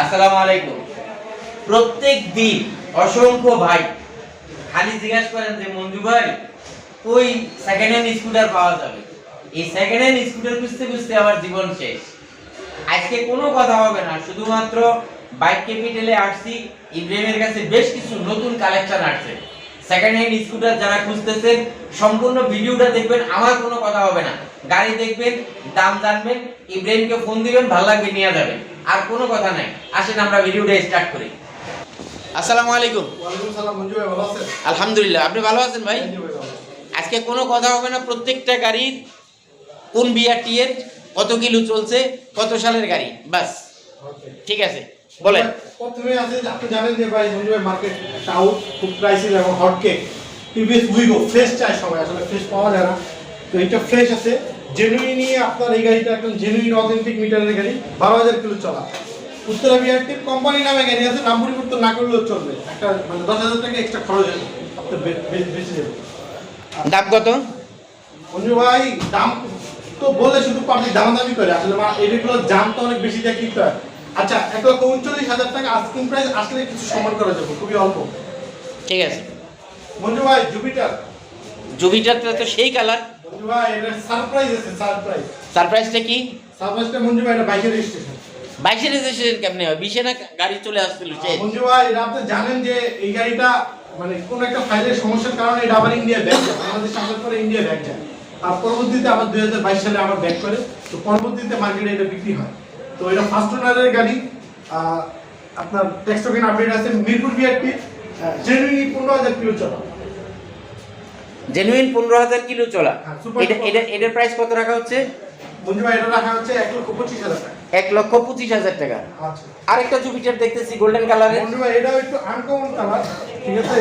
আসসালামু আলাইকুম। প্রত্যেক দিন অসংখ্য ভাই খালি জিজ্ঞাসা করেন যে, মঞ্জু ভাই ওই সেকেন্ড হ্যান্ড স্কুটার পাওয়া যাবে? এই সেকেন্ড হ্যান্ড স্কুটার খুঁজতে খুঁজতে আমার জীবন শেষ। আজকে কোনো কথা হবে না, শুধুমাত্র বাইক ক্যাপিটালে আসছি, ইব্রাহিমের কাছে বেশ কিছু নতুন কালেকশন আসছে। সেকেন্ড হ্যান্ড স্কুটার যারা খুঁজতেছেন সম্পূর্ণ ভিডিওটা দেখবেন আমার কোনো কথা হবে না। গাড়ি দেখবেন দাম জানবেন ইব্রাহিমকে ফোন দিবেন ভালো লাগবে নিয়ে যাবেন। আর কোনো কথা নাই। আসেন আমরা ভিডিওটা স্টার্ট করি। আসসালামু আলাইকুম। আলহামদুলিল্লাহ আপনি ভালো আছেন ভাই? আছেন। আজকে কোনো কথা হবে না প্রত্যেকটা গাড়ির কোন বিআরটি এর কত কিলো চলছে কত সালের গাড়ি বাস। ঠিক আছে। বলেন। প্রথমে আছে আপনি জানেন যে ভাই মঞ্জু ভাই মার্কেট আউট খুব প্রাইসিং এবং hot cake TVS Wego fresh চাই সবাই আসলে ফ্রেশ পাওয়া যায় না। তো এটা ফ্রেশ আছে জেনুইনই আপনার এই গাড়িটা একদম জেনুইন অথেন্টিক মিটারের গাড়ি বারো হাজার কিলো চলা। উত্তরা বিআরটির কোম্পানি নামে গাড়ি আছে নাম পরিবর্তন না করলেও চলবে। একটা মানে দশ হাজার টাকা এক্সট্রা খরচ হবে আপনার বে- বে- বেঁচে যাবে দাম কত? মঞ্জু ভাই দাম তো বলে শুধু পাবলিক দামাদামি করে আসলে এগুলো দাম তো অনেক বেশি দিয়ে কিনতে হয় আচ্ছা এক লক্ষ উনচল্লিশ হাজার টাকা আস্কিং প্রাইস আসলে কিছু সম্মান করা যাবে খুবই অল্প। ঠিক আছে। মঞ্জু ভাই জুপিটার জুপিটারটা তো সেই কালার মঞ্জু ভাই এটা সারপ্রাইজ আছে সারপ্রাইজ সারপ্রাইজটা কি? সারপ্রাইজটা মঞ্জু ভাই এটা বাইকের রেজিস্ট্রেশন বাইশের রেজিস্ট্রেশন কেমনে হয়? বিশে না গাড়ি চলে আসছিল যে মঞ্জু ভাই এটা আপনি জানেন যে এই গাড়িটা মানে কোন একটা ফাইলের সমস্যার কারণে এটা আবার ইন্ডিয়া ব্যাক যায় বাংলাদেশ আসার পরে ইন্ডিয়া ব্যাক যায়। আর পরবর্তীতে আবার দুই হাজার বাইশ সালে আবার ব্যাক করে তো পরবর্তীতে মার্কেটে এটা বিক্রি হয়। তো এটা ফার্স্ট ওনারের গাড়ি। আপনার টেক্সটোকেন আপডেট আছে মিরপুর বিআরটি জেনুইন পনেরো হাজার কিলো চলা। জেনুইন পনেরো হাজার কিলো চলা। হ্যাঁ, এটা এটা এটার প্রাইস কত রাখা হচ্ছে? মঞ্জু ভাই এটা রাখা হচ্ছে এক লক্ষ পঁচিশ হাজার টাকা। আচ্ছা। আরেকটা জুপিটার দেখতেছি গোল্ডেন কালারের এটাও একটু আনকমন কালার ঠিক আছে?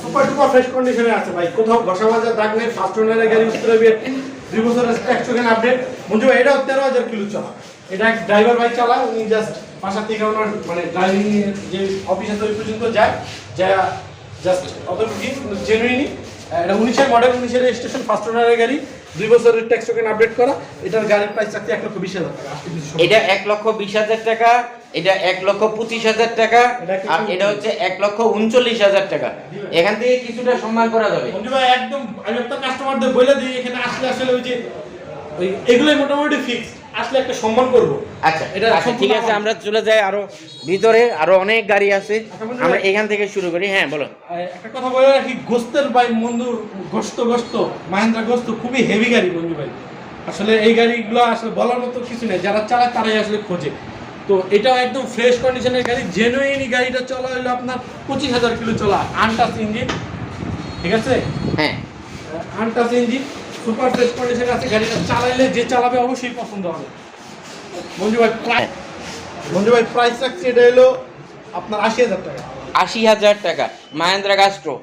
সুপার টুপার ফ্রেশ কন্ডিশনে আছে ভাই। কোথাও ঘষা মাজা দাগ নেই ফার্স্ট ওনারের গাড়ি উত্তরে বিয়ে দুই বছরের ট্যাক্সটোকেন আপডেট মঞ্জু এটা তেরো হাজার কিলো চলা। এটা এক ড্রাইভার ভাই চালায় উনি জাস্ট বাসা থেকে ওনার মানে ড্রাইভিং যে অফিস আছে ওই পর্যন্ত যায় যা জাস্ট অতটুকু জেনুইনি এটা উনিশের মডেল উনিশের রেজিস্ট্রেশন ফার্স্ট ওনারের গাড়ি দুই বছরের ট্যাক্সটোকেন আপডেট করা। এটার গাড়ির প্রাইস চাকরি এক লক্ষ বিশ হাজার টাকা। এটা এক লক্ষ বিশ হাজার টাকা এটা এক লক্ষ পঁচিশ হাজার টাকা এটা আর এটা হচ্ছে এক লক্ষ উনচল্লিশ হাজার টাকা। এখান থেকে কিছুটা সম্মান করা যাবে। বন্ধু ভাই একদম আমি আপনার কাস্টমারদের বলে দিই এখানে আসলে আসলে ওই যে ওই এগুলোই মোটামুটি ফিক্স আসলে একটা সম্মান করব। আচ্ছা এটা আচ্ছা ঠিক আছে আমরা। চলে যাই আরও ভিতরে আরও অনেক গাড়ি আছে। আচ্ছা, আমরা এখান থেকে শুরু করি। হ্যাঁ বলো একটা কথা বলে রাখি গোস্তের ভাই বন্ধু গোস্ত গোস্ত মাহেন্দ্রা গোস্ত খুবই হেভি গাড়ি বন্ধু ভাই। আসলে এই গাড়িগুলো আসলে বলার মতো কিছু নেই যারা চালায় তারাই আসলে খোঁজে। তো এটাও একদম ফ্রেশ কন্ডিশনের গাড়ি জেনুইন গাড়িটা চলা হলো আপনার পঁচিশ হাজার কিলো চলা আনটাস ইঞ্জিন। ঠিক আছে? হ্যাঁ। Untouch engine. সুপার ফ্রেশ কন্ডিশনে আছে গাড়িটা চালাইলে যে চালাবে অবশ্যই পছন্দ হবে। মঞ্জু ভাই প্রাইস মঞ্জু ভাই প্রাইস রাখছি এটা হলো আপনার আশি হাজার টাকা। আশি হাজার টাকা মাহেন্দ্রা গাস্ট্রো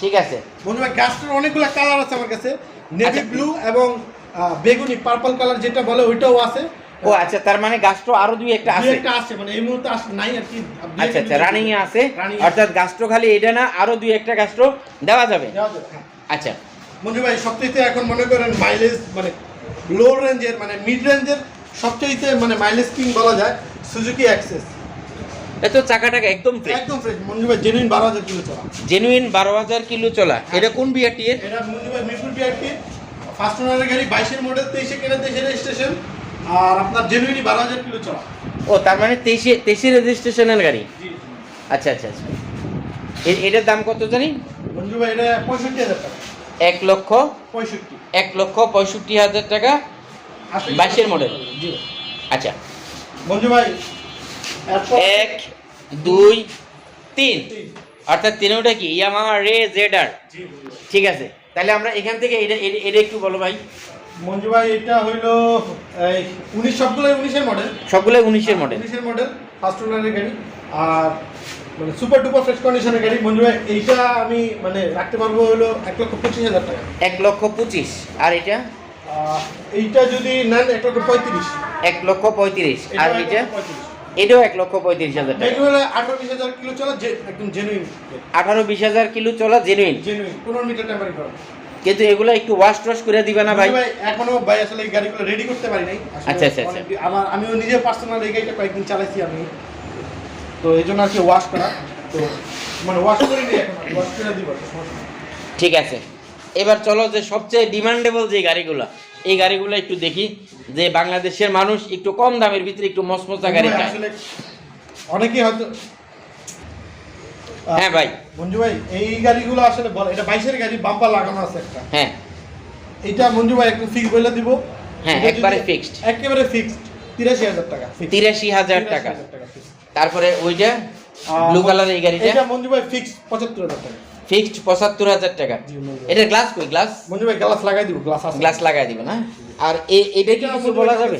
ঠিক আছে। মঞ্জু ভাই গাছটার অনেকগুলো কালার আছে আমার কাছে নেভি আচ্ছা। ব্লু এবং বেগুনি পার্পল কালার যেটা বলে ওইটাও আছে। ও আচ্ছা তার মানে গাস্ট্রো আরও দুই একটা আছে। একটা আছে মানে এই মুহূর্তে আস নাই আর কি। আচ্ছা আচ্ছা রানিং এ আছে। অর্থাৎ গাস্ট্রো খালি এটা না আরও দুই একটা দেওয়া যাবে। দেওয়া যাবে, হ্যাঁ। আচ্ছা। মঞ্জু ভাই সবচেয়ে এখন মনে করেন মাইলেজ মানে লো রেঞ্জের মানে মিড রেঞ্জের সবচেয়ে মানে মাইলেজ কিং বলা যায় সুজুকি অ্যাক্সেস এত চাকাটাকে একদম ফ্রেশ একদম ফ্রেশ মঞ্জু ভাই জেনুইন বারো হাজার কিলো চলা। জেনুইন কিলো চলা। এটা কোন বিআরটি এর? এটা মঞ্জু ভাই মিরপুর বিআরটি ফার্স্ট ওনারের গাড়ি মডেল কেনা তেইশে রেজিস্ট্রেশন আর আপনার কিলো চলা। ও তার মানে রেজিস্ট্রেশনের গাড়ি? জি। আচ্ছা আচ্ছা আচ্ছা। এটার দাম কত জানি? মঞ্জু ভাই এটা পঁয়ষট্টি হাজার টাকা। এক লক্ষ পঁয়ষট্টি। এক লক্ষ পঁয়ষট্টি হাজার টাকা বাইশের মডেল আচ্ছা। মঞ্জু ভাই এক দুই তিন। তিন। অর্থাৎ তিনটা কি? ইয়ামাহা রে জেড আর জি মঞ্জু ভাই। ঠিক আছে। তাহলে আমরা এখান থেকে এটা এটা- একটু বলো ভাই। মঞ্জু ভাই এটা হইল এই উনিশ সবগুলোই উনিশের মডেল সবগুলো উনিশের মডেল উনিশের মডেল ফার্স্ট ওনারের গাড়ি আর মানে সুপার ডুপার ফ্রেশ কন্ডিশনের গাড়ি। মঞ্জু ভাই এইটা আমি মানে রাখতে পারব হলো এক লক্ষ পঁচিশ হাজার টাকা। এক লক্ষ পঁচিশ। আর এটা এইটা যদি নেন এক লক্ষ পঁয়ত্রিশ। এক লক্ষ পঁয়ত্রিশ। আর এটা। এটাও এক লক্ষ পঁয়ত্রিশ হাজার টাকা। এটা হলো আঠারো বিশ হাজার কিলো চলা যে একদম জেনুইন আঠারো বিশ হাজার কিলো চলা জেনুইন জেনুইন পনেরো মিটার টেম্পারি করা। কিন্তু এগুলো একটু ওয়াশ টশ করে দিবে না ভাই? ভাই এখনও ভাই আসলে এই গাড়িগুলো রেডি করতে পারি নাই। আচ্ছা, আচ্ছা, আচ্ছা। আমার আমিও নিজে পার্সোনাল এই গাড়িটা কয়েকদিন চালাইছি আমি। তো এই জন্য আর কি ওয়াশ করা। তো মানে ওয়াশ করে দিই এখন ওয়াশ করে দিব ঠিক আছে। এবার চলো যে সবচেয়ে ডিমান্ডেবল যে গাড়িগুলো এই গাড়িগুলো একটু দেখি যে বাংলাদেশের মানুষ একটু কম দামের ভিতরে একটু মসমসা গাড়ি চায়। অনেকেই হয়তো হ্যাঁ ভাই। মঞ্জু ভাই এই গাড়িগুলো আসলে বলে এটা বাইশের গাড়ি বাম্পার লাগানো আছে একটা। হ্যাঁ। এটা মঞ্জু ভাই একটু ফিক্স বলে দিব। হ্যাঁ, একবারে fixed। একেবারে ফিক্সড তিরাশি হাজার টাকা তিরাশি হাজার টাকা। 83,000 টাকা fixed। তারপরে ওইটা ব্লু কালার এই গাড়িটা। এটা মঞ্জু ভাই ফিক্স পঁচাত্তর হাজার টাকা। ফিক্সড পঁচাত্তর হাজার টাকা। এটা গ্লাস কই? গ্লাস মঞ্জু ভাই গ্লাস লাগাই দিব গ্লাস আছে। গ্লাস লাগাই দিবে না? আর এটা কি কিছু বলা যাবে।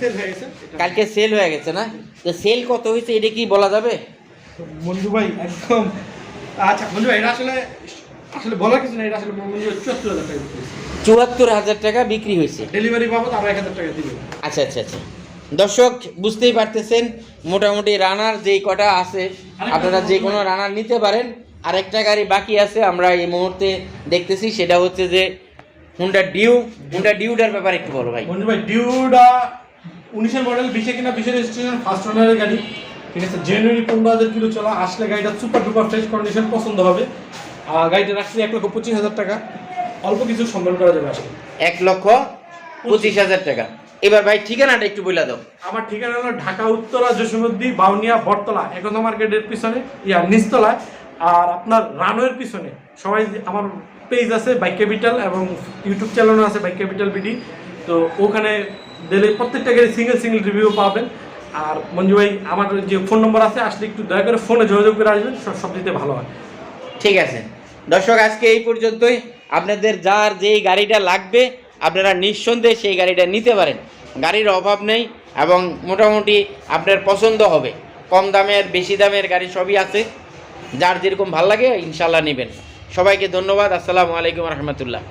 কালকে সেল হয়ে গেছে। না? তো সেল কত হয়েছে এটা কি বলা যাবে? মঞ্জু ভাই একদম। আচ্ছা মঞ্জু ভাই এটা আসলে আসলে বলার কিছু না এটা আসলে মঞ্জু ভাই চুয়াত্তর হাজার টাকা চুয়াত্তর হাজার টাকা বিক্রি হয়েছে। ডেলিভারি বাবদ আরও এক হাজার টাকা দিবে। আচ্ছা আচ্ছা আচ্ছা। দর্শক বুঝতেই পারতেছেন মোটামুটি রানার যেই কটা আছে আপনারা যে কোনো রানার নিতে পারেন। আরেকটা গাড়ি বাকি আছে আমরা এই মুহূর্তে দেখতেছি সেটা হচ্ছে যে হুন্ডা ডিউ হুন্ডা ডিউটার ব্যাপারে একটু বলো ভাই। ভাই ডিউডা উনিশের মডেল বিশে কিনা বিশের রেজিস্ট্রেশন ফার্স্ট ওনারের গাড়ি। ঠিক আছে জেনুইনি পনেরো হাজার কিলো চলা আসলে গাড়িটা সুপার ডুপার ফ্রেশ কন্ডিশন পছন্দ হবে। আর গাড়িটা রাখছি এক লক্ষ পঁচিশ হাজার টাকা। অল্প কিছু সম্মান করা যাবে আসলে এক লক্ষ পঁচিশ হাজার টাকা। এবার ভাই ঠিকানাটা একটু বলে দাও। আমার ঠিকানা হলো ঢাকা উত্তরা যশোমদ্দি বাউনিয়া বটতলা একন্দা মার্কেটের পিছনে ইয়া নিচতলায়। আর আপনার রানওয়ের পিছনে সবাই আমার পেজ আছে বাইক ক্যাপিটাল এবং ইউটিউব চ্যানেলও আছে বাইক ক্যাপিটাল বিডি তো ওখানে দিলে প্রত্যেকটা গাড়ি সিঙ্গেল সিঙ্গেল রিভিউ পাবেন। আর মঞ্জু ভাই আমার যে ফোন নম্বর আছে আসলে একটু দয়া করে ফোনে যোগাযোগ করে আসবেন সব সবচেয়ে ভালো হয়। ঠিক আছে। দর্শক আজকে এই পর্যন্তই। আপনাদের যার যেই গাড়িটা লাগবে আপনারা নিঃসন্দেহে সেই গাড়িটা নিতে পারেন। গাড়ির অভাব নেই এবং মোটামুটি আপনার পছন্দ হবে। কম দামের, বেশি দামের গাড়ি সবই আছে। যার যেরকম ভালো লাগে ইনশাল্লাহ নেবেন। সবাইকে ধন্যবাদ। আসসালামু আলাইকুম রহমতুল্লাহ।